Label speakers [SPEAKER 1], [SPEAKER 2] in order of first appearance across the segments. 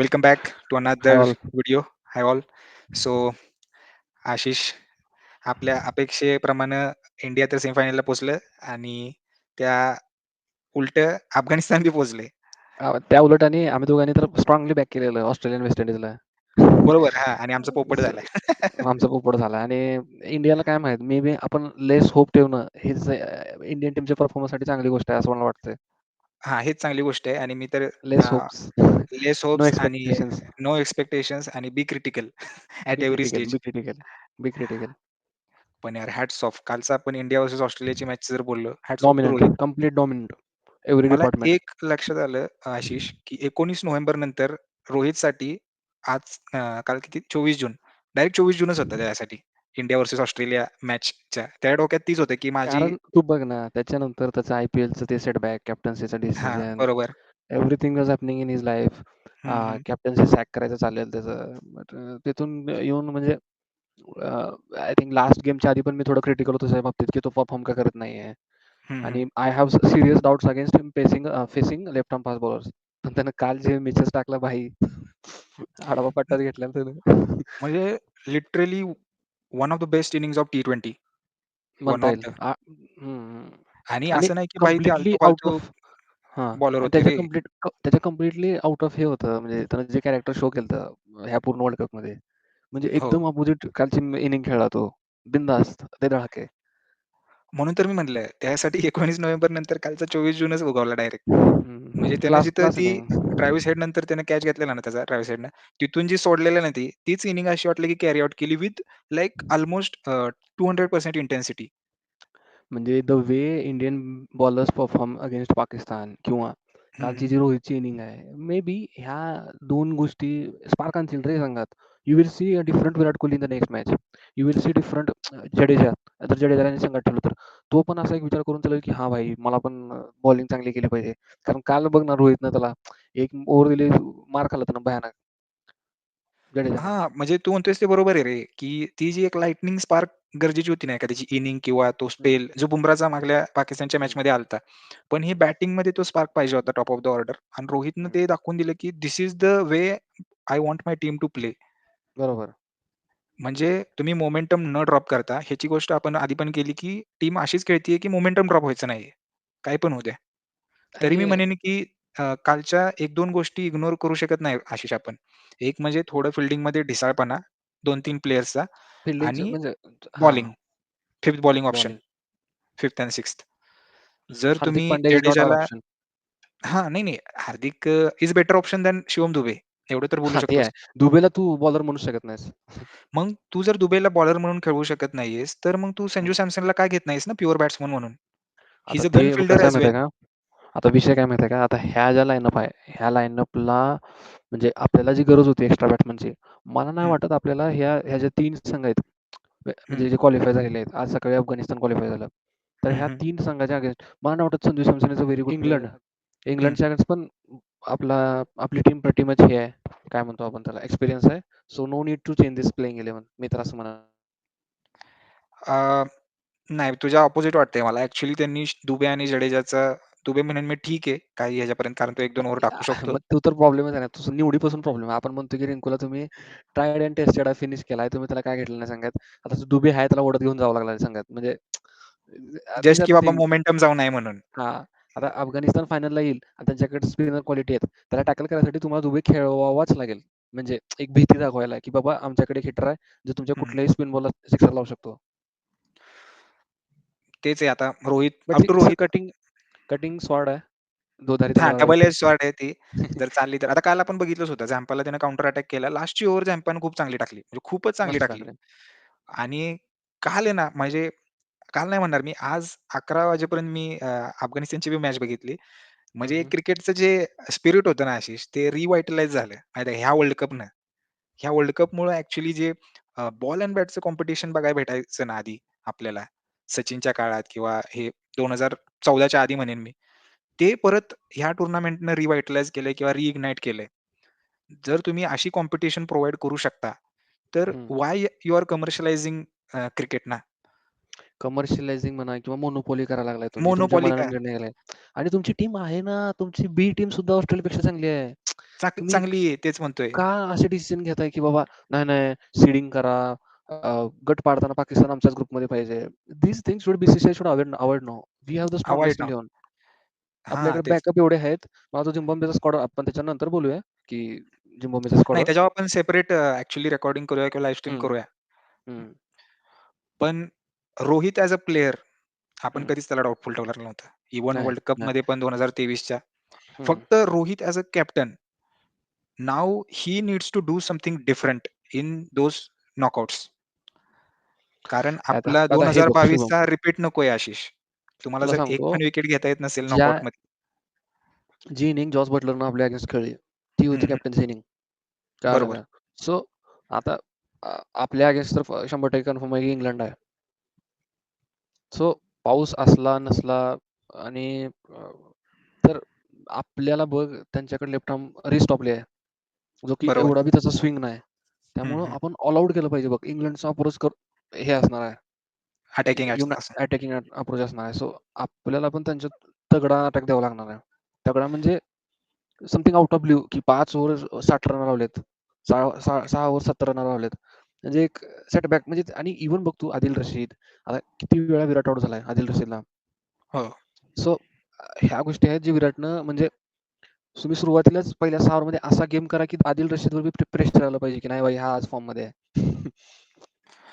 [SPEAKER 1] Welcome back to
[SPEAKER 2] hi
[SPEAKER 1] another
[SPEAKER 2] all.
[SPEAKER 1] Video. Hi all. So Ashish, आपल्या अपेक्षेप्रमाणे India तर सेमीफायनलला पोहोचलं आणि त्या उलटं अफगाणिस्तान बी पोहोचले.
[SPEAKER 2] अ, त्या उलट आणि आम्ही दोघांनी तर स्ट्रॉंगली बॅक केलेलं ऑस्ट्रेलियन, वेस्ट इंडिजला.
[SPEAKER 1] बरोबर. हां आणि आमचा पोपट
[SPEAKER 2] सो
[SPEAKER 1] झालाय.
[SPEAKER 2] आमचा पोपट झाला आणि इंडियाला काय माहीत मे बी आपण लेस होप ठेवणं हीच इंडियन टीमच्या परफॉर्मन्ससाठी चांगली गोष्ट आहे असं मला वाटतंय.
[SPEAKER 1] हां, हेच चांगली गोष्ट आहे आणि मी तर
[SPEAKER 2] less
[SPEAKER 1] uh,
[SPEAKER 2] hopes.
[SPEAKER 1] Less
[SPEAKER 2] no
[SPEAKER 1] hopes आणि
[SPEAKER 2] एक्स्पेक्टेशन्स.
[SPEAKER 1] नो एक्स्पेक्टेशन्स आणि be critical at
[SPEAKER 2] be
[SPEAKER 1] every
[SPEAKER 2] critical,
[SPEAKER 1] stage.
[SPEAKER 2] Be critical, be critical.
[SPEAKER 1] पण यार हॅट्स ऑफ. कालचा आपण इंडिया व्हर्सेस ऑस्ट्रेलियाची मॅच जर बोललो, hats off to
[SPEAKER 2] dominant,
[SPEAKER 1] Rohit.
[SPEAKER 2] Complete dominant. Every
[SPEAKER 1] मला
[SPEAKER 2] डिपार्टमेंट.
[SPEAKER 1] एक लक्षात आलं आशिष, की 19 नोव्हेंबर नंतर रोहितसाठी आज अ, काल किती 24 जून. डायरेक्ट 24 जूनच होता त्याच्यासाठी. इंडिया व्हर्सेस ऑस्ट्रेलिया मॅचच्या. त्याच्या डोक्यात तीच होतं, की माझी
[SPEAKER 2] कारण तू बघ ना, त्याच्यानंतर त्याचं आय-पी-एलचं ते सेटबॅक, कॅप्टन्सीचा
[SPEAKER 1] हां,
[SPEAKER 2] डिसिजन,
[SPEAKER 1] बरोबर.
[SPEAKER 2] Everything was happening in his life. Captaincy sack करायचं चालेल त्याचं. बट तिथून येऊन म्हणजे आय थिंक लास्ट गेमच्या आधी पण मी थोडं क्रिटिकल होतो त्याच्या बाबतीत, की तो परफॉर्म का करत नाहीये. आणि I have serious doubts against him facing facing left arm fast bowlers. पण त्यानं काल जे मिचेस टाकला भाई, आडवा पट्टाच घेतला ना त्यानं.
[SPEAKER 1] म्हणजे literally one of the best innings of T20. One
[SPEAKER 2] म्हणता
[SPEAKER 1] ऑफ
[SPEAKER 2] येईल.
[SPEAKER 1] द.
[SPEAKER 2] आ हं.
[SPEAKER 1] आणि
[SPEAKER 2] आणि
[SPEAKER 1] असं नाही, की भाई ते
[SPEAKER 2] कंप्लीटली आउट ऑफ हां.
[SPEAKER 1] बॉलर
[SPEAKER 2] आणि
[SPEAKER 1] होते
[SPEAKER 2] त्याच्या
[SPEAKER 1] रे.
[SPEAKER 2] कंप्लीट त्याच्या कंप्लीटली आउट ऑफ हे होतं म्हणजे त्यानं जे कॅरेक्टर शो केलतं ह्या पूर्ण वर्ल्ड कपमध्ये. म्हणजे
[SPEAKER 1] हो.
[SPEAKER 2] एकदम अपोझिट कालची इनिंग खेळला तो. बिनधास्त, ते धडाके.
[SPEAKER 1] म्हणून तर मी म्हटलं, त्यासाठी 19 नोव्हेंबर नंतर कालचा 24 जूनच उगवला डायरेक्ट. म्हणजे
[SPEAKER 2] हं.
[SPEAKER 1] त्यानं
[SPEAKER 2] क्लास
[SPEAKER 1] जिथं ती. ट्रॅव्हिस हेड नंतर त्यानं कॅच घेतलेला ना त्याचा ट्रॅव्हिस हेडनं, तिथून जी सोडलेलं ना ती, तीच इनिंग अशी वाटली, की कॅरी आउट केली with like almost uh, 200% intensity.
[SPEAKER 2] म्हणजे the way Indian bowlers perform against Pakistan किंवा
[SPEAKER 1] हं,
[SPEAKER 2] कालची
[SPEAKER 1] हं.
[SPEAKER 2] जी रोहितची इनिंग आहे, मे बी ह्या 2 गोष्टी स्पार्क आणतील रे संघात. You will see different Virat Kohli in the next match. You will see different Jadeja. जर जडेजाने संघात ठेवलं तर. तो पण असा एक विचार करून चालेल, की हा भाई मला पण बॉलिंग चांगली केली पाहिजे. कारण काल बघ ना रोहितनं त्याला एक ओव्हर दिले मार खाल्ला त्यानं भयानक. जडेजा
[SPEAKER 1] हा म्हणजे तू म्हणतोयस ते बरोबर आहे रे, की ती जी एक लाइटनिंग स्पार्क गरजेची होती ना एखाद्याची इनिंग किंवा तो स्पेल जो बुमराहचा मागल्या पाकिस्तानच्या
[SPEAKER 2] मॅच
[SPEAKER 1] मध्ये आला पण ही बॅटिंगमध्ये तो स्पार्क पाहिजे होता टॉप ऑफ द ऑर्डर आणि रोहितनं ते दाखवून दिलं, की this is the way I want my team to play.
[SPEAKER 2] बरोबर.
[SPEAKER 1] म्हणजे तुम्ही मोमेंटम न ड्रॉप करता ह्याची गोष्ट आपण आधी पण केली, की टीम अशीच खेळतीये, की मोमेंटम ड्रॉप व्हायचं नाहीये. काही पण होऊ द्या. तरी मी म्हणेन, की अ, कालच्या 1-2 गोष्टी इग्नोर करू शकत नाही आशिष आपण. एक म्हणजे थोडं फील्डिंगमध्ये ढिसाळपणा 2-3 प्लेयर्सचा
[SPEAKER 2] फील्डिंगचं
[SPEAKER 1] आणि
[SPEAKER 2] म्हणजे
[SPEAKER 1] bowling, 5th bowling option,
[SPEAKER 2] bowling.
[SPEAKER 1] 5th and 6th. जर
[SPEAKER 2] हार्दिक
[SPEAKER 1] तुम्ही
[SPEAKER 2] पांड्या इस नॉट आवर
[SPEAKER 1] जडेजाला
[SPEAKER 2] ऑप्शन.
[SPEAKER 1] हां, नाही, नाही. Hardik is better option than Shivam Dube. एवढं तर बोलू
[SPEAKER 2] हां, ते आहे.
[SPEAKER 1] शकतोस.
[SPEAKER 2] दुबेला तू बॉलर म्हणू शकत नाहीस.
[SPEAKER 1] मग तू जर दुबेला बॉलर म्हणून खेळवू शकत नाहीयेस, तर मग तू संजू. सॅमसनला का घेत नाहीस ना प्युअर बॅट्समन म्हणून? ही
[SPEAKER 2] आता
[SPEAKER 1] इज अ
[SPEAKER 2] ते
[SPEAKER 1] गन फिल्डर
[SPEAKER 2] कसं आहे
[SPEAKER 1] ॲज
[SPEAKER 2] माहिती आहे
[SPEAKER 1] वेल.
[SPEAKER 2] का? आता विषय काय माहिती आहे का? आता ह्या ज्या लाईनअप आहे, ह्या लाईनअपला म्हणजे आपल्याला जी गरज होती एक्स्ट्रा बॅट्समनची, मला नाही
[SPEAKER 1] हं,
[SPEAKER 2] वाटत आपल्याला ह्या ह्या ज्या 3 संघ आहेत, म्ह
[SPEAKER 1] हं,
[SPEAKER 2] म्हणजे जे क्वालिफाय झालेले आहेत. आज सकाळी अफगाणिस्तान क्वालिफाय झालं. तर
[SPEAKER 1] हं,
[SPEAKER 2] ह्या
[SPEAKER 1] हं,
[SPEAKER 2] 3 संघाच्या अगेन्स्ट मला नाही वाटत Sanju Samson is a very good England.
[SPEAKER 1] हं.
[SPEAKER 2] इंग्लंडच्या अगेन्स्ट पण आपला आपली टीम प्रति मच हे आहे, काय म्हणतो आपण त्याला एक्सपिरियन्स आहे. So no need to change this playing 11 मी तर असं म्हणेन.
[SPEAKER 1] अ, नाही तुझ्या अपोझिट वाटतंय मला. ॲक्चुअली त्यांनी दुबे आणि जडेजाचा दुबे म्हणेन मी ठीक आहे, काही ह्याच्यापर्यंत कारण तो 1-2 ओव्हर टाकू शकतो.
[SPEAKER 2] तो तर प्रॉब्लेमच आहे ना. तो निवडीपासून प्रॉब्लेम आहे. आपण म्हणतो की रिंकूला तुम्ही ट्रायड अँड टेस्टेड फिनिश केलाय. तुम्ही त्याला काय घेतलं नाही संघात. आता तो दुबे आहे त्याला ओढत घेऊन जावं लागलं संघात. म्हणजे
[SPEAKER 1] जस्ट की बाबा. मोमेंटम जाऊ नये म्हणून.
[SPEAKER 2] हां. आता अफगाणिस्तान फायनलला येईल त्यांच्याकडे स्पिनर क्वालिटी आहेत. त्याला टॅकल करायसाठी तुम्हाला दुबे खेळवावाच लागेल. म्हणजे एक भीती दाखवायला, की बाबा आमच्याकडे हिटर आहे, जो तुमच्या. कुठल्याही स्पिन बॉलला सिक्सर लावू शकतो.
[SPEAKER 1] तेच आहे आता Rohit Rohit
[SPEAKER 2] cutting cutting sword आहे.
[SPEAKER 1] हां, डबल आहे ती. जर चालली तर. आता काल आपण बघितलंच होतं झॅम्पाला त्यानं काउंटर अटॅक केला. लास्टची ओव्हर झॅम्पानं खूप चांगली टाकली. म्हणजे खूपच चांगली. टाकले. आणि काल आहे ना, म्हणजे काल नाही म्हणणार मी, आज 11 वाजेपर्यंत मी अ, अफगाणिस्तानची बी मॅच बघितली. म्हणजे
[SPEAKER 2] हं.
[SPEAKER 1] क्रिकेटचं जे स्पिरिट होतं ना आशिष, ते रिव्हायटलाइज झालं. माहिती आहे ह्या वर्ल्ड कपनं. ह्या वर्ल्ड कपमुळं ॲक्चुअली जे बॉल एंड बॅटचं कॉम्पिटिशन बघायला भेटायचं ना आधी आपल्याला, सचिनच्या काळात किंवा हे 2014च्या आधी म्हणेन मी. ते परत ह्या टुर्नामेंटनं रिव्हायटलाइज केलंय किंवा रिइग्नाइट केलंय. जर तुम्ही अशी कॉम्पिटिशन प्रोव्हाईड करू शकता, तर
[SPEAKER 2] हं.
[SPEAKER 1] Why you are commercialising cricket ना?
[SPEAKER 2] कमर्शियलायझिंग म्हणा किंवा मोनोपोली करायला लागलाय तुम्ही. तुमच्या
[SPEAKER 1] मोनोपॉली
[SPEAKER 2] मनाने
[SPEAKER 1] का
[SPEAKER 2] निर्णय घ्यायलाय आणि तुमची टीम आहे ना, तुमची बी टीम सुद्धा ऑस्ट्रेलियापेक्षा चांगली आहे.
[SPEAKER 1] चाक
[SPEAKER 2] तुम्ही
[SPEAKER 1] चांगली आहे तेच म्हणतोय.
[SPEAKER 2] का असे डिसिजन घेताय, की बाबा नाही, नाही सीडिंग करा. अ, गट पाडताना पाकिस्तान आमच्याच ग्रुपमध्ये पाहिजे. These things should BCCI should avoid avoid now. We have the
[SPEAKER 1] avoid
[SPEAKER 2] strongest
[SPEAKER 1] now.
[SPEAKER 2] 11.
[SPEAKER 1] हां,
[SPEAKER 2] आपल्याकडे
[SPEAKER 1] तेच.
[SPEAKER 2] बॅकअप एवढे आहेत. तो झिम्बाब्वेचा स्क्वॉड आपण त्याच्यानंतर बोलूया, की झिम्बाब्वेच्या
[SPEAKER 1] नाही
[SPEAKER 2] स्क्वॉडवर.
[SPEAKER 1] त्याच्यावर आपण सेपरेट अ, ॲक्चुअली रेकॉर्डिंग करूया किंवा लाईव्ह स्ट्रीम
[SPEAKER 2] हं,
[SPEAKER 1] करूया.
[SPEAKER 2] हं.
[SPEAKER 1] पण रोहित ॲज अ प्लेयर आपण
[SPEAKER 2] हं.
[SPEAKER 1] कधीच त्याला डाउटफुल ठेवलेलं नव्हतं. इव्हन
[SPEAKER 2] नाही,
[SPEAKER 1] वर्ल्ड
[SPEAKER 2] नाही.
[SPEAKER 1] कपमध्ये पण 2023च्या
[SPEAKER 2] हं.
[SPEAKER 1] फक्त Rohit as a captain now he needs to do something different in those knockouts. कारण
[SPEAKER 2] आता
[SPEAKER 1] आपला
[SPEAKER 2] आता हे बघ
[SPEAKER 1] 2022
[SPEAKER 2] शुभम
[SPEAKER 1] चा रिपीट नकोय आशिष. तुम्हाला
[SPEAKER 2] तुला
[SPEAKER 1] जर एक
[SPEAKER 2] सांगतो
[SPEAKER 1] पण विकेट घेता येत नसेल
[SPEAKER 2] ज्या
[SPEAKER 1] नॉकआउटमध्ये
[SPEAKER 2] जी इनिंग जॉस बटलरनं आपल्या अगेन्स्ट खेळली, ती होती
[SPEAKER 1] हं.
[SPEAKER 2] Captaincy inning. कळालं
[SPEAKER 1] बरोबर.
[SPEAKER 2] का? सो आता अ, आपल्या अगेन्स्ट तर 100% कन्फर्म आहे की इंग्लंड आहे. सो पाऊस असला, नसला आणि तर आपल्याला बघ त्यांच्याकडे लेफ्ट आर्म रिस्ट ऑफ आहे. जो की. एवढा बी त्याचा स्विंग नाही. त्यामुळं. आपण ऑल आउट केलं पाहिजे बघ. इंग्लंडचा अप्रोच कर हे असणार आहे.
[SPEAKER 1] अटॅकिंग.
[SPEAKER 2] अटॅकिंग अप्रोच असणार आहे. सो आपल्याला पण त्यांच्यात तगडा अटॅक द्यावा लागणार आहे. तगडा म्हणजे समथिंग आउट ऑफ ब्लू की 5 ओव्हर 60 रन लावलेत. 6 6 6 ओव्हर 70 रन लावलेत. म्हणजे एक सेटबॅक म्हणजे आणि इव्हन बघ तू आदिल रशीद आता किती वेळा विराट आउट झालाय आदिल रशीदला.
[SPEAKER 1] हो.
[SPEAKER 2] सो ह्या गोष्टी आहेत जे विराटनं म्हणजे तुम्ही सुरुवातीलाच पहिल्या 6 ओव्हरमध्ये असा गेम करा, की आदिल रशीदवर बी प्रेशर आलं पाहिजे, की नाही भाई हा आज फॉर्ममध्ये आहे.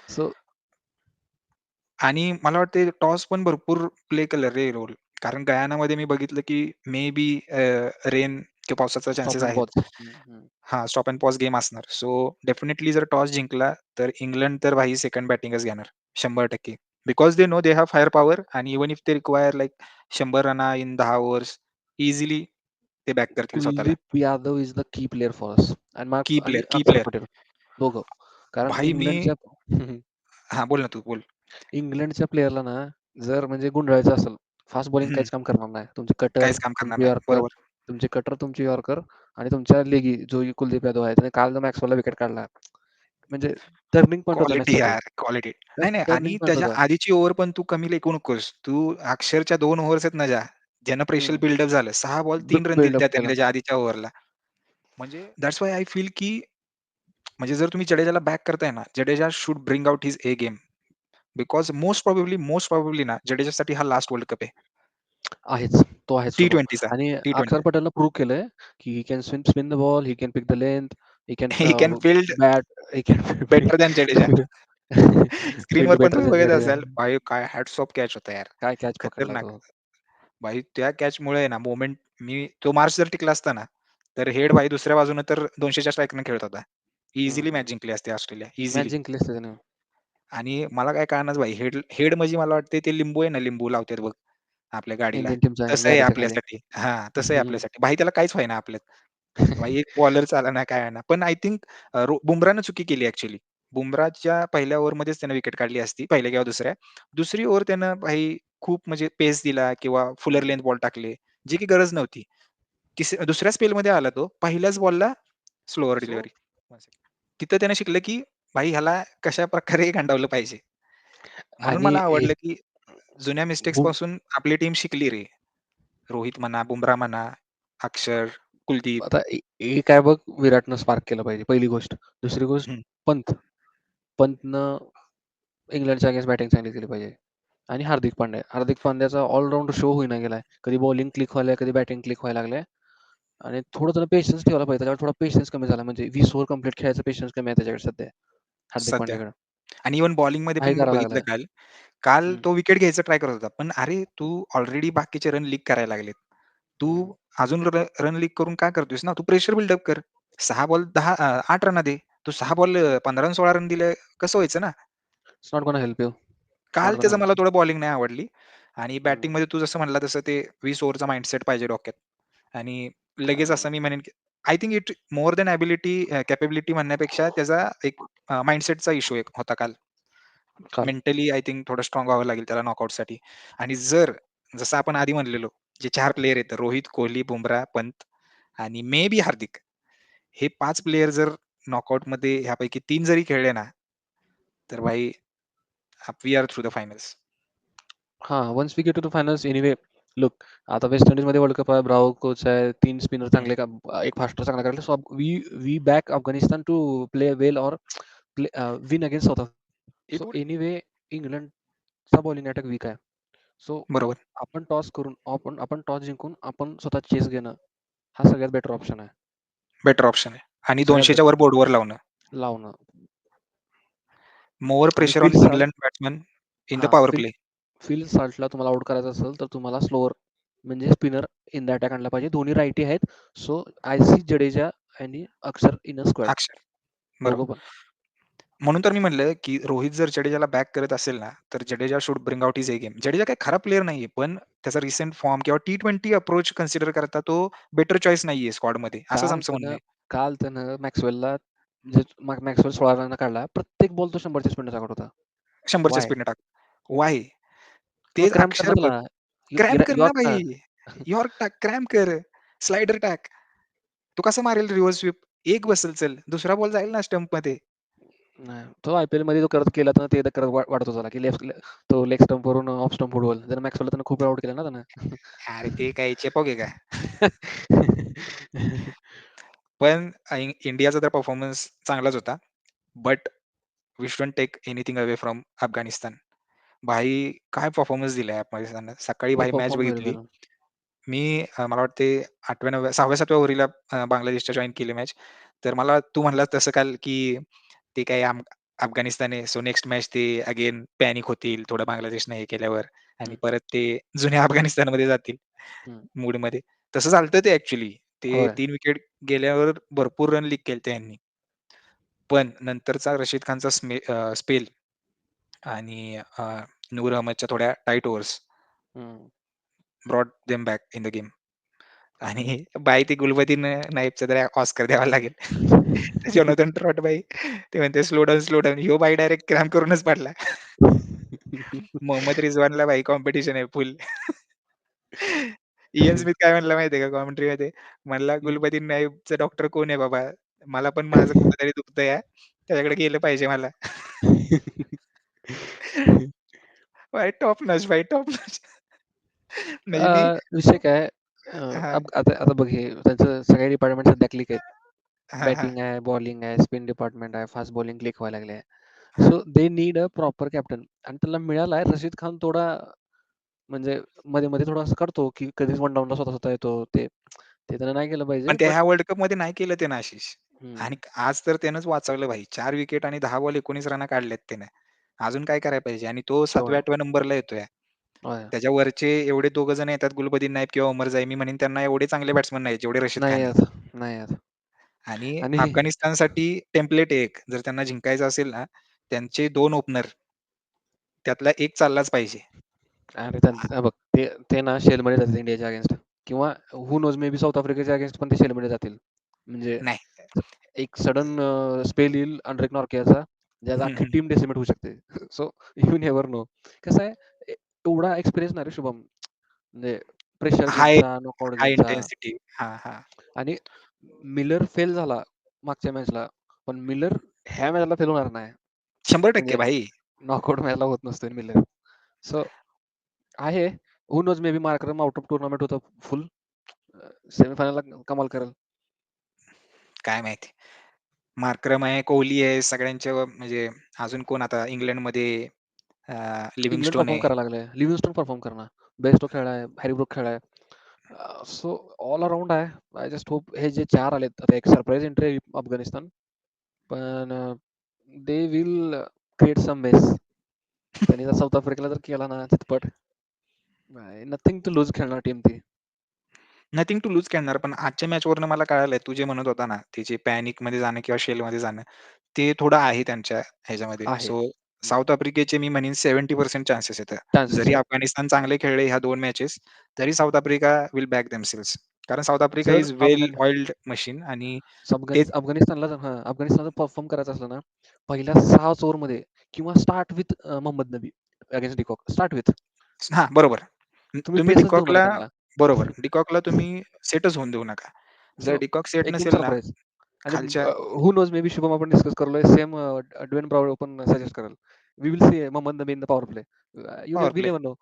[SPEAKER 2] सो
[SPEAKER 1] आणि मला वाटतं टॉस पण भरपूर प्ले केलं रे रोल. कारण गयानामध्ये मी बघितलं, की मे बी रेन किंवा पावसाचा चान्सेस
[SPEAKER 2] अँड
[SPEAKER 1] आहेत.
[SPEAKER 2] पॉज. हं,
[SPEAKER 1] स्टॉप अँड पॉज गेम असणार. सो डेफिनिटली जर टॉस जिंकला, तर इंग्लंड तर भाई सेकंड बॅटिंगच घेणार 100% because they no they have fire power आणि even if they require like 100 रना इन 10 ओव्हर्स इझिली ते बॅक करतील स्वतःला.
[SPEAKER 2] Yadav is the key player for us आणि
[SPEAKER 1] की प्लेयर, की.
[SPEAKER 2] पटेल दोघं. कारण
[SPEAKER 1] भाई मी हां, बोल ना तू बोल.
[SPEAKER 2] इंग्लंडच्या प्लेयरला ना, जर म्हणजे गुंडाळायचं असेल, फास्ट बॉलिंग काहीच काम करणार नाही. तुमचे कटर,
[SPEAKER 1] काहीच काम करणार बरोबर.
[SPEAKER 2] तुमचे कटर, तुमचे यॉर्कर आणि तुमच्या लेगी जो कुलदीप यादव आहे. त्याने काल मॅक्सवेलला विकेट काढला. म्हणजे टर्निंग पॉइंट होता
[SPEAKER 1] क्वालिटी क्वालिटी. नाही, नाही आणि त्याच्या. आधीची ओव्हर पण तू कमी लेखू नकोस. तू अक्षरच्या 2 ओव्हर्स आहेत ना ज्या, ज्यानं प्रेशर. बिल्डअप झालं. 6 बॉल 3 रन
[SPEAKER 2] केला.
[SPEAKER 1] त्याच्या आधीच्या ओव्हरला. म्हणजे दॅट्स व्हाय आय फील की म्हणजे जर तुम्ही जडेजाला बॅक करताय ना, Jadeja should bring out his A game. Because most probably most probably ना, जडेजासाठी हा लास्ट वर्ल्ड कप आहे.
[SPEAKER 2] आहेच. तो आहेच शुभम
[SPEAKER 1] T20चा,
[SPEAKER 2] आणि अक्षर
[SPEAKER 1] T20.
[SPEAKER 2] पटेलनं प्रूव्ह केलंय, की he can spin spin the ball, he can pick the length, he can
[SPEAKER 1] he can field
[SPEAKER 2] bat, he can
[SPEAKER 1] better than Jadeja.
[SPEAKER 2] Field
[SPEAKER 1] स्क्रीनवर पण
[SPEAKER 2] बेटर
[SPEAKER 1] तुम्ही
[SPEAKER 2] दॅन
[SPEAKER 1] बघत. असाल, भाई काय हॅट्स ऑफ कॅच होता यार.
[SPEAKER 2] काय कॅच पकडला
[SPEAKER 1] खतरनाक.
[SPEAKER 2] तो.
[SPEAKER 1] भाई त्या कॅचमुळे आहे ना मोमेंट मी तो मार्च जर टिकला असता ना, तर हेड भाई दुसऱ्या बाजूने तर 200च्या स्ट्राईकने खेळत होता. इझिली. मॅच जिंकली असती ऑस्ट्रेलिया,
[SPEAKER 2] मॅच
[SPEAKER 1] इझिली.
[SPEAKER 2] जिंकली असती त्यानं.
[SPEAKER 1] आणि मला काय कळेनाच भाई हेड हेड म्हणजे मला वाटते ते लिंबू आहे ना, लिंबू लावतात बघ आपल्या गाडीला,
[SPEAKER 2] इंडियन टीमच्या
[SPEAKER 1] आहे
[SPEAKER 2] गॅरेजच्या खाली.
[SPEAKER 1] आपल्यासाठी. हां, तसं आहे
[SPEAKER 2] हं.
[SPEAKER 1] आपल्यासाठी. भाई त्याला काहीच होईना आपल्यात. भाई एक बॉलर आला ना, काय ना. पण आय थिंक अ, रो बुमराहनं चुकी केली ॲक्चुअली. बुमराहच्या पहिल्या ओव्हरमध्येच त्यानं विकेट काढली असती, पहिल्या किंवा दुसऱ्या. दुसरी ओव्हर त्यानं भाई खूप म्हणजे पेस दिला किंवा फुलर लेंथ बॉल टाकले, जी की गरज नव्हती. तिस दुसऱ्या स्पेलमध्ये आला तो. पहिल्याच बॉलला स्लोवर
[SPEAKER 2] सो
[SPEAKER 1] डिलिव्हरी. तिथं त्यानं शिकलं, की भाई ह्याला कशाप्रकारे गंडवलं पाहिजे. म्हणून
[SPEAKER 2] आणि
[SPEAKER 1] मला आवडलं, की जुन्या
[SPEAKER 2] बुम
[SPEAKER 1] मिस्टेक्सपासून आपली टीम शिकली रे. रोहित म्हणा, बुमराह म्हणा, अक्षर, कुलदीप.
[SPEAKER 2] आता ए एक आहे बघ विराटनं स्पार्क केलं पाहिजे पहिली गोष्ट. दुसरी गोष्ट
[SPEAKER 1] हं.
[SPEAKER 2] पंत. पंतनं इंग्लंडच्या अगेन्स्ट बॅटिंग चांगली केली पाहिजे. आणि हार्दिक पांड्या. हार्दिक पांड्याचा ऑल शो होईना गेलाय. कधी बॉलिंग क्लिक व्हायलंय, कधी बॅटिंग क्लिक व्हायला लागलंय. आणि थोडं त्याला पेशन्स ठेवायला पाहिजे. त्याच्याकडे थोडा पेशन्स कमी झाला. म्हणजे 20 ओव्हर कंप्लीट खेळायचा पेशन्स कमी आहे त्याच्याकडे सध्या. हार्दिक
[SPEAKER 1] सध्या.
[SPEAKER 2] पांड्याकडे.
[SPEAKER 1] आणि इव्हन बॉलिंगमध्ये पण
[SPEAKER 2] घाई
[SPEAKER 1] मी
[SPEAKER 2] करायला
[SPEAKER 1] बघितलं. काल. काल
[SPEAKER 2] हं,
[SPEAKER 1] तो विकेट घ्यायचा ट्राय करत होता. पण अरे तू ऑलरेडी बाकीचे रन लीक करायला लागलेत.
[SPEAKER 2] हं.
[SPEAKER 1] तू अजून र रन लीक करून काय करतोयस ना? तू प्रेशर बिल्डअप कर. 6 बॉल 10 अ, 8 रन दे. तू 6 बॉल अ, 15 आणि 16 रन दिले कसं व्हायचं ना?
[SPEAKER 2] It's not gonna help you.
[SPEAKER 1] काल
[SPEAKER 2] नॉट गोना
[SPEAKER 1] त्याचं मला. थोडं बॉलिंग नाही आवडली आणि
[SPEAKER 2] हं,
[SPEAKER 1] बॅटिंगमध्ये तू जसं म्हणला तसं ते 20 ओव्हरचा माइंडसेट पाहिजे डोक्यात आणि लगेच. असं मी म्हणेन की I think it more than ability uh, capability म्हणण्यापेक्षा त्याचा एक माइंडसेटचा इश्यू एक होता काल. मेंटली आय थिंक थोडं स्ट्राँग व्हावं लागेल त्याला नॉकआउटसाठी आणि जर जसं आपण आधी म्हणलेलो, जे 4 प्लेयर आहेत रोहित, कोहली, बुमराह, पंत आणि मे बी हार्दिक. हे 5 प्लेयर जर नॉकआउटमध्ये ह्यापैकी 3 जरी खेळले ना, तर भाई we are through the finals.
[SPEAKER 2] हां, once we get to the finals anyway look आता वेस्ट इंडिजमध्ये वर्ल्ड कप आहे. ब्रावो कोच आहे. 3 स्पिनर. चांगले का एक फास्टर चांगला काढला. So we we back Afghanistan to play well or play win against south Africa. Anyway इंग्लंडचा बॉलिंग अटॅक वीक आहे. सो
[SPEAKER 1] बरोबर.
[SPEAKER 2] आपण टॉस करून आपण आपण टॉस जिंकून आपण स्वतः चेस घेणं हा सगळ्यात बेटर ऑप्शन आहे.
[SPEAKER 1] बेटर ऑप्शन आहे आणि
[SPEAKER 2] सगळ्यात
[SPEAKER 1] 200च्या
[SPEAKER 2] बेटर.
[SPEAKER 1] वर बोर्डवर लावणं.
[SPEAKER 2] लावणं. आणि
[SPEAKER 1] pressure on England batsman in the power play.
[SPEAKER 2] Phil साल्टला तुम्हाला आउट करायचं असेल तर तुम्हाला स्लोवर म्हणजे स्पिनर इन द अटॅक आणला पाहिजे. दोन्ही राइटी आहेत. सो आय सी जडेजा आणि अक्षर इन अ स्क्वॅड.
[SPEAKER 1] अक्षर. बरोबर. म्हणून तर मी म्हटलं, की रोहित जर जडेजाला बॅक करत असेल ना, तर Jadeja should bring out his a game. Jadeja काही खराब प्लेयर नाहीये, पण त्याचा रिसेंट फॉर्म किंवा टी-20 अप्रोच कन्सिडर करता तो बेटर चॉईस नाहीये स्क्वॉडमध्ये असंच
[SPEAKER 2] काल
[SPEAKER 1] आमचं म्हणणं आहे.
[SPEAKER 2] काल त्यानं मॅक्सवेलला जे मॅक्सवेल 16 रननं काढला. प्रत्येक बॉल तो 100च्या स्पीडनं टाकत होता.
[SPEAKER 1] 100च्या
[SPEAKER 2] व्हाय?
[SPEAKER 1] स्पीडनं टाक. व्हाय? तेच
[SPEAKER 2] क्रॅम्प कर
[SPEAKER 1] अक्षर बघ. क्रॅम्प कर ना
[SPEAKER 2] यॉर्क
[SPEAKER 1] भाई. यॉर्क टाक, क्रॅम्प कर, स्लाइडर टाक. तो कसा मारेल रिव्हर्स स्वीप? एक बसेल चल, दुसरा बॉल जाईल ना स्टंपमध्ये.
[SPEAKER 2] नाही. तो आय-पी-एलमध्ये तो करत केला तर ते एकदा करत वा वाटत होता की लेफ्ट तो लेग स्टंपवरून ऑफ स्टंप उडवल. जर मॅक्सवेलला त्यानं खूप वेळा आउट केलं ना त्यानं.
[SPEAKER 1] अरे ते काय चेपॉक आहे का? पण इंडियाचा तर परफॉर्मन्स चांगलाच होता. But we shouldn't take anything away from Afghanistan. भाई काय परफॉर्मन्स दिलाय अफगाणिस्ताननं. सकाळी
[SPEAKER 2] ते
[SPEAKER 1] भाई मॅच बघितली. मी अ, मला वाटते 8व्या-9व्या 6व्या-7व्या ओव्हरीला अ, बांगलादेशच्या जॉइन केली मॅच. तर मला तू म्हणलास तसं काल, की ते काय अफगाणिस्तान आहे. सो नेक्स्ट मॅच ते अगेन पॅनिक होतील थोडं बांगलादेशनं हे केल्यावर आणि
[SPEAKER 2] हं.
[SPEAKER 1] परत ते जुन्या अफगाणिस्तानमध्ये जातील
[SPEAKER 2] हं.
[SPEAKER 1] मूडमध्ये. तसं झालतं ते ॲक्चुअली. ते
[SPEAKER 2] होय.
[SPEAKER 1] 3 विकेट गेल्यावर भरपूर रन लीक केलते ह्यांनी. पण नंतरचा रशीद खानचा स्मे अ, स्पेल आणि अ, नूर अहमदच्या थोड्या tight overs. Brought them back in the game. आणि भाई ते गुलबदीन नाईबचा तर ऑस्कर द्यावा लागेल. जोनाथन ट्रॉट भाई ते म्हणते स्लो डाउन, स्लो डाउन. ह्यो भाई डायरेक्ट क्रॅम्प करूनच पडला. मोहम्मद रिजवानला भाई कॉम्पिटिशन आहे फुल. इयान स्मिथ काय म्हणला माहिती आहे का कॉमेंट्रीमध्ये? म्हणला,
[SPEAKER 2] हं.
[SPEAKER 1] "गुलबदीन नाईबचा डॉक्टर कोण आहे बाबा? मला पण माझं कुठेतरी दुखतंय. त्याच्याकडे गेलं पाहिजे मला." भाई टॉप नॉच भाई टॉप नॉच. म्हणजे मी
[SPEAKER 2] अ, विषय काय आहे, अ,
[SPEAKER 1] हां.
[SPEAKER 2] अब आता आता बघ हे त्यांचं सगळे डिपार्टमेंट सध्या क्लिक आहेत.
[SPEAKER 1] हां, हां.
[SPEAKER 2] बॅटिंग आहे, बॉलिंग आहे, स्पिन डिपार्टमेंट आहे, फास्ट बॉलिंग क्लिक व्हायला लागले.
[SPEAKER 1] हां.
[SPEAKER 2] So they need a proper captain आणि त्याला मिळाला आहे. रशीद खान थोडा म्हणजे मध्ये-मध्ये थोडा असं करतो, की कधीच वन डाऊनला स्वतः-स्वतः येतो. ते ते त्यानं नाही केलं पाहिजे.
[SPEAKER 1] पण ते
[SPEAKER 2] बट
[SPEAKER 1] ह्या वर्ल्ड कपमध्ये नाही केलं त्यानं आशिष. आणि आज तर त्यानंच वाचवलं भाई. 4 विकेट आणि 10 बॉल 19 रन काढलेत त्यानं. अजून काय करायला पाहिजे? आणि तो
[SPEAKER 2] होय.
[SPEAKER 1] 7व्या-8व्या नंबरला येतोय.
[SPEAKER 2] होय.
[SPEAKER 1] त्याच्या वरचे एवढे दोघं जण येतात गुलबदीन नाईब किंवा उमर जाई. मी म्हणेन त्यांना एवढे चांगले बॅट्समन नाहीत जेवढे रशीद
[SPEAKER 2] नाही
[SPEAKER 1] खान आहेत.
[SPEAKER 2] आहेत, नाही आहेत.
[SPEAKER 1] आणि
[SPEAKER 2] आणि
[SPEAKER 1] अफगाणिस्तानसाठी टेम्प्लेट एक. जर त्यांना जिंकायचं असेल ना, त्यांचे 2 ओपनर त्यातला एक चाललाच पाहिजे.
[SPEAKER 2] अरे त्यांचं हे बघ ते ते ना शेलमध्ये जातील इंडियाच्या अगेन्स्ट किंवा who knows may be south आफ्रिकेच्या अगेन्स्ट पण ते शेलमध्ये जातील. म्हणजे
[SPEAKER 1] नाही.
[SPEAKER 2] एक सडन अ, स्पेल येईल अँड्रिक नॉर्कियाचा, ज्यात
[SPEAKER 1] हं,
[SPEAKER 2] अख्खी. टीम डिसिमेट होऊ शकते. So you never know. कसं आहे एवढा एक्सपिरियन्स नाही रे शुभम. म्हणजे प्रेशर.
[SPEAKER 1] हां, हां.
[SPEAKER 2] आणि मिलर फेल झाला मागच्या मॅचला. पण मिलर ह्या मॅचला फेल होणार नाही.
[SPEAKER 1] 100%
[SPEAKER 2] म्हणजे
[SPEAKER 1] भाई.
[SPEAKER 2] नॉकआउट मॅचला होत नसतो मिलर. सो आहे. Who knows may be Markram out of tournament होतं फुल. सेमीफायनलला कमाल करेल.
[SPEAKER 1] काय माहिती. मार्करम आहे, कोहली आहे, सगळ्यांच्या म्हणजे अजून कोण आता इंग्लंडमध्ये अ,
[SPEAKER 2] इंग्लंड
[SPEAKER 1] लिव्हिंगस्टोन
[SPEAKER 2] परफॉर्म
[SPEAKER 1] आहे.
[SPEAKER 2] करायला लागलंय. लिव्हिंगस्टोन परफॉर्म करणार. बेस्टो खेळलाय, हॅरी ब्रूक खेळलाय. अ, सो ऑल अराउंड आहे. आय जस्ट होप हे जे 4 आलेत आता एक सरप्राईज एंट्री आहे अफगाणिस्तान. पण अ, they will create some mess. त्यांनी जर साऊथ आफ्रिकेला जर केला ना चितपट नथिंग टू लूज खेळणार टीम ती.
[SPEAKER 1] नथिंग टू लूज खेळणार. पण आजच्या मॅचवरनं मला कळालंय, तू जे म्हणत होता ना, ते जे पॅनिकमध्ये जाणं किंवा शेलमध्ये जाणं, ते थोडं आहे त्यांच्या ह्याच्यामध्ये.
[SPEAKER 2] आहे.
[SPEAKER 1] सो
[SPEAKER 2] हं.
[SPEAKER 1] साउथ आफ्रिकेचे मी म्हणेन 70% चान्सेस आहेत.
[SPEAKER 2] चान्सेस
[SPEAKER 1] जरी
[SPEAKER 2] आहेत.
[SPEAKER 1] अफगाणिस्तान चांगले खेळले ह्या 2 मॅचेस, तरी South Africa will back themselves. कारण साउथ आफ्रिका
[SPEAKER 2] जर
[SPEAKER 1] इज वेल
[SPEAKER 2] अफगाण
[SPEAKER 1] ऑइल्ड मशीन आणि
[SPEAKER 2] अफगाणि
[SPEAKER 1] तेच
[SPEAKER 2] अफगाणिस्तानला जर हां, अफगाणिस्तानला परफॉर्म करायचं असलं ना, पहिल्या 6च ओव्हरमध्ये किंवा start with uh, Mohammad Nabi against de Kock. Start with.
[SPEAKER 1] हां, बरोबर.
[SPEAKER 2] तुम्ही
[SPEAKER 1] तुम्ही
[SPEAKER 2] पेसच देऊ नका
[SPEAKER 1] डिकॉकला
[SPEAKER 2] त्यांना.
[SPEAKER 1] बरोबर. डिकॉकला तुम्ही सेटच होऊन देऊ नका. जर
[SPEAKER 2] सो
[SPEAKER 1] डिकॉक सेट
[SPEAKER 2] एकदम
[SPEAKER 1] नसेल ना,
[SPEAKER 2] सरप्राईज आणि
[SPEAKER 1] खालच्या
[SPEAKER 2] हू नोज मे बी शुभम आपण डिस्कस करलोय सेम अ, ड्वेन ब्रॉवो पण सजेस्ट करेल. We will see Mohammad Nabi in the power play. You
[SPEAKER 1] power
[SPEAKER 2] we
[SPEAKER 1] play.
[SPEAKER 2] Never know.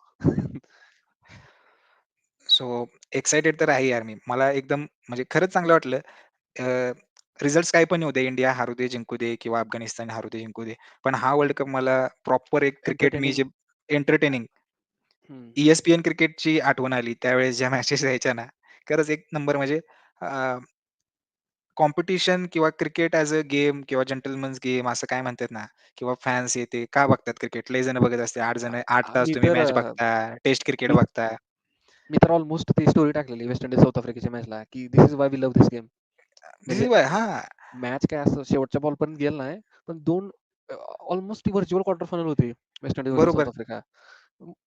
[SPEAKER 1] So excited तर आहे यार मी. मला एकदम म्हणजे खरंच चांगलं वाटलं. अ, रिझल्ट्स काही पण येऊ दे, इंडिया हारू दे, जिंकू दे किंवा अफगाणिस्तान हारू दे, जिंकू दे. पण हा वर्ल्ड कप मला प्रॉपर एक क्रिकेट मी
[SPEAKER 2] एंटरटेनिंग
[SPEAKER 1] जे एंटरटेनिंग
[SPEAKER 2] हं.
[SPEAKER 1] ESPN क्रिकेटची आठवण आली. त्यावेळेस ज्या मॅचेस यायच्या ना, खरंच एक नंबर म्हणजे अ, कॉम्पिटिशन किंवा क्रिकेट ॲज अ गेम किंवा जेंटलमन्स गेम असं काय म्हणतात ना किंवा फॅन्स हे ते का बघतात क्रिकेट? लय जण बघत असते. 8
[SPEAKER 2] अ,
[SPEAKER 1] जण 8
[SPEAKER 2] अ,
[SPEAKER 1] तास तुम्ही
[SPEAKER 2] तर
[SPEAKER 1] मॅच
[SPEAKER 2] अ,
[SPEAKER 1] बघता, टेस्ट क्रिकेट
[SPEAKER 2] मी
[SPEAKER 1] बघता.
[SPEAKER 2] मी तर ऑलमोस्ट ती स्टोरी टाकलेली वेस्ट इंडीज साऊथ आफ्रिकेच्या मॅचला, की "this is why we love this game."
[SPEAKER 1] This
[SPEAKER 2] म्हणजे
[SPEAKER 1] इज व्हाय हां.
[SPEAKER 2] मॅच काय असं शेवटच्या बॉलपर्यंत गेलं नाही. पण 2 अ, ऑलमोस्ट ती व्हर्चुअल क्वार्टर फायनल होती. वेस्ट इंडीज वर्सेस साऊथ
[SPEAKER 1] बरोबर.
[SPEAKER 2] आफ्रिका.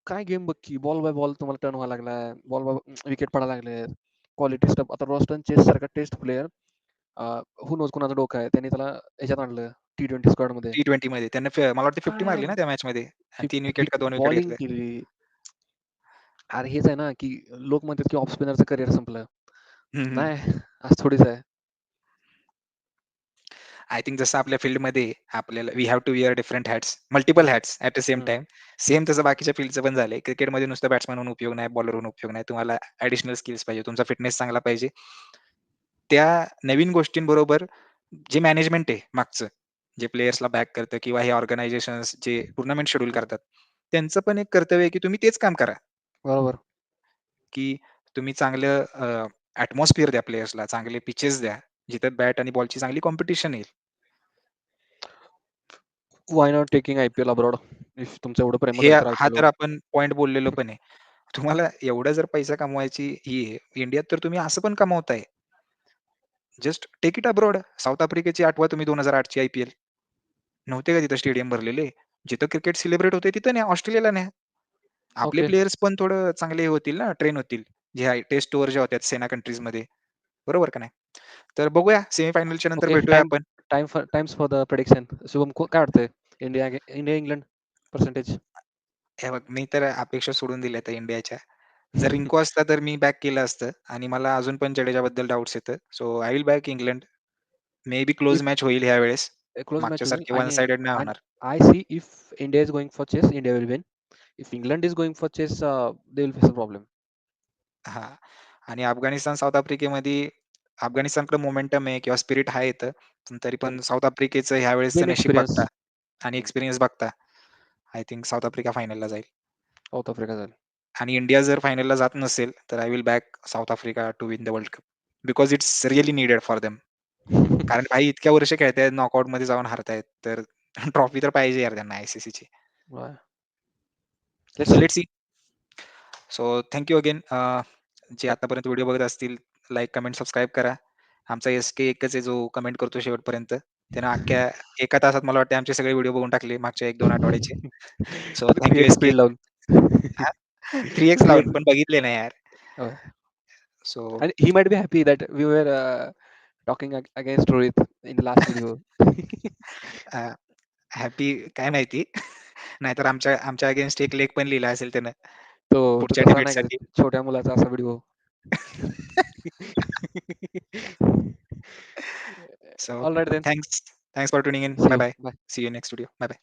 [SPEAKER 2] काय गेम बघ की बॉल बाय बॉल तुम्हाला टर्न व्हायला लागलाय. बॉल बाय विकेट पडायला लागलेत. क्वालिटी स्टफ आता रॉस्टन चेस सारखा test player a, who knows कुणाचं डोकं आहे. त्यांनी त्याला ह्याच्यात आणलं T20 स्क्वॉडमध्ये.
[SPEAKER 1] T20मध्ये त्यांना फे मला वाटतं 50
[SPEAKER 2] काय
[SPEAKER 1] मारली ना त्या आणि 3
[SPEAKER 2] फिफ्टी
[SPEAKER 1] विकेट का 2 विकेट
[SPEAKER 2] बॉलिंग
[SPEAKER 1] घेतल्या.
[SPEAKER 2] केली. अरे हेच आहे ना, की लोक म्हणतात, की ऑफ स्पिनरचं करियर संपलं. नाही, असं थोडीच आहे.
[SPEAKER 1] आय थिंक जसं आपल्या फील्डमध्ये आपल्याला we have to wear different hats, multiple hats at the same. Time. Same तसं बाकीच्या फील्डचं पण झालंय. क्रिकेटमध्ये नुसतं बॅट्समन होऊन उपयोग नाही, बॉलर होऊन उपयोग नाही. तुम्हाला ॲडिशनल स्किल्स पाहिजे. तुमचा फिटनेस चांगला पाहिजे. त्या नवीन गोष्टींबरोबर जे मॅनेजमेंट आहे मागचं, जे प्लेयर्सला बॅक करतं किंवा हे ऑर्गनायझेशन्स जे टूर्नामेंट शेड्यूल. करतात, त्यांचं पण एक कर्तव्य आहे, की तुम्ही तेच काम करा.
[SPEAKER 2] बरोबर.
[SPEAKER 1] की तुम्ही चांगलं अ, एटमॉस्फिअर द्या प्लेयर्सला, चांगले पिचेस द्या, जिथं बॅट आणि बॉलची चांगली कॉम्पिटिशन येईल.
[SPEAKER 2] Why not taking IPL abroad? If तुमचं एवढं प्रेम
[SPEAKER 1] हे
[SPEAKER 2] तर
[SPEAKER 1] हा. आपण पॉइंट बोललेलो पण आहे. तुम्हाला एवढा जर पैसा कमवायची ही आहे, इंडियात तर तुम्ही असं पण कमवताय. Just take it abroad. South आफ्रिकेची आठवा तुम्ही 2008 ची आय-पी-एल. नव्हते का तिथं स्टेडियम भरलेले? जिथं क्रिकेट सेलिब्रेट होतंय तिथं न्या, ऑस्ट्रेलियाला न्या. आपले. प्लेयर्स पण थोडं चांगले होतील ना, ट्रेन होतील. जे टेस्ट टूर ज्या होत्या सेना कंट्रीजमध्ये. बरोबर का नाही? तर बघूया सेमीफायनलच्या नंतर. भेटूया आपण.
[SPEAKER 2] Time for times for the prediction. Shubham को काय वाटतंय? India India England percentage?
[SPEAKER 1] हे बघ, मी तर अपेक्षा सोडून दिल्या त्या इंडियाच्या. जर रिंकू असता तर मी बॅक केलं असतं आणि मला अजून पण जडेजाबद्दल डाउट्स येतं. So I will back England. May be close match होईल
[SPEAKER 2] close match होईल
[SPEAKER 1] मागच्यासारखी वन साइडेड नाही होणार.
[SPEAKER 2] I see if India is going for chase, India will win. If England is going for chase, they will face a problem.
[SPEAKER 1] हां. आणि Afghanistan, south आफ्रिकेमध्ये अफगाणिस्तानकडे momentum आहे किंवा स्पिरिट आहे इथं. पण तरी
[SPEAKER 2] पण
[SPEAKER 1] साऊथ आफ्रिकेचं ह्यावेळेसचं
[SPEAKER 2] गेन
[SPEAKER 1] नशीब. बघता आणि
[SPEAKER 2] हं.
[SPEAKER 1] एक्सपिरियन्स बघता, आय थिंक साऊथ आफ्रिका फायनलला जाईल.
[SPEAKER 2] साऊथ आफ्रिका जाईल.
[SPEAKER 1] आणि इंडिया जर फायनलला जात नसेल, तर I will back South Africa to win the world cup. Because it's really needed for them. कारण भाई इतक्या वर्ष खेळतायत, नॉकआउटमध्ये जाऊन हारतायत. तर ट्रॉफी तर पाहिजे यार त्यांना आय-सी-सीची.
[SPEAKER 2] वाह! Let's
[SPEAKER 1] so
[SPEAKER 2] see.
[SPEAKER 1] Let's see. So thank you again. जे आतापर्यंत व्हिडिओ बघत असतील, लाइक, कमेंट, सबस्क्राईब करा. आमचा एस-के एकच आहे जो कमेंट करतो शेवटपर्यंत. त्यानं अख्ख्या एका तासात मला वाटतं आमचे सगळे व्हिडिओ बघून टाकले मागच्या 1-2 आठवड्याचे. So thank you
[SPEAKER 2] 3x
[SPEAKER 1] S K.
[SPEAKER 2] Speed लावून.
[SPEAKER 1] हां, 3x लावून
[SPEAKER 2] 3x
[SPEAKER 1] पण बघितले नाही यार. So
[SPEAKER 2] And he might be happy that we were uh, talking ag against Rohit in the last video.
[SPEAKER 1] A, happy काय माहिती. नाहीतर आमच्या आमच्या अगेन्स्ट एक लेख पण लिहिला असेल त्यानं.
[SPEAKER 2] तो का. छोट्या मुलाचा असा video. so
[SPEAKER 1] all right then. thanks thanks
[SPEAKER 2] for
[SPEAKER 1] tuning
[SPEAKER 2] in.
[SPEAKER 1] Bye
[SPEAKER 2] bye.
[SPEAKER 1] See you next video. Bye bye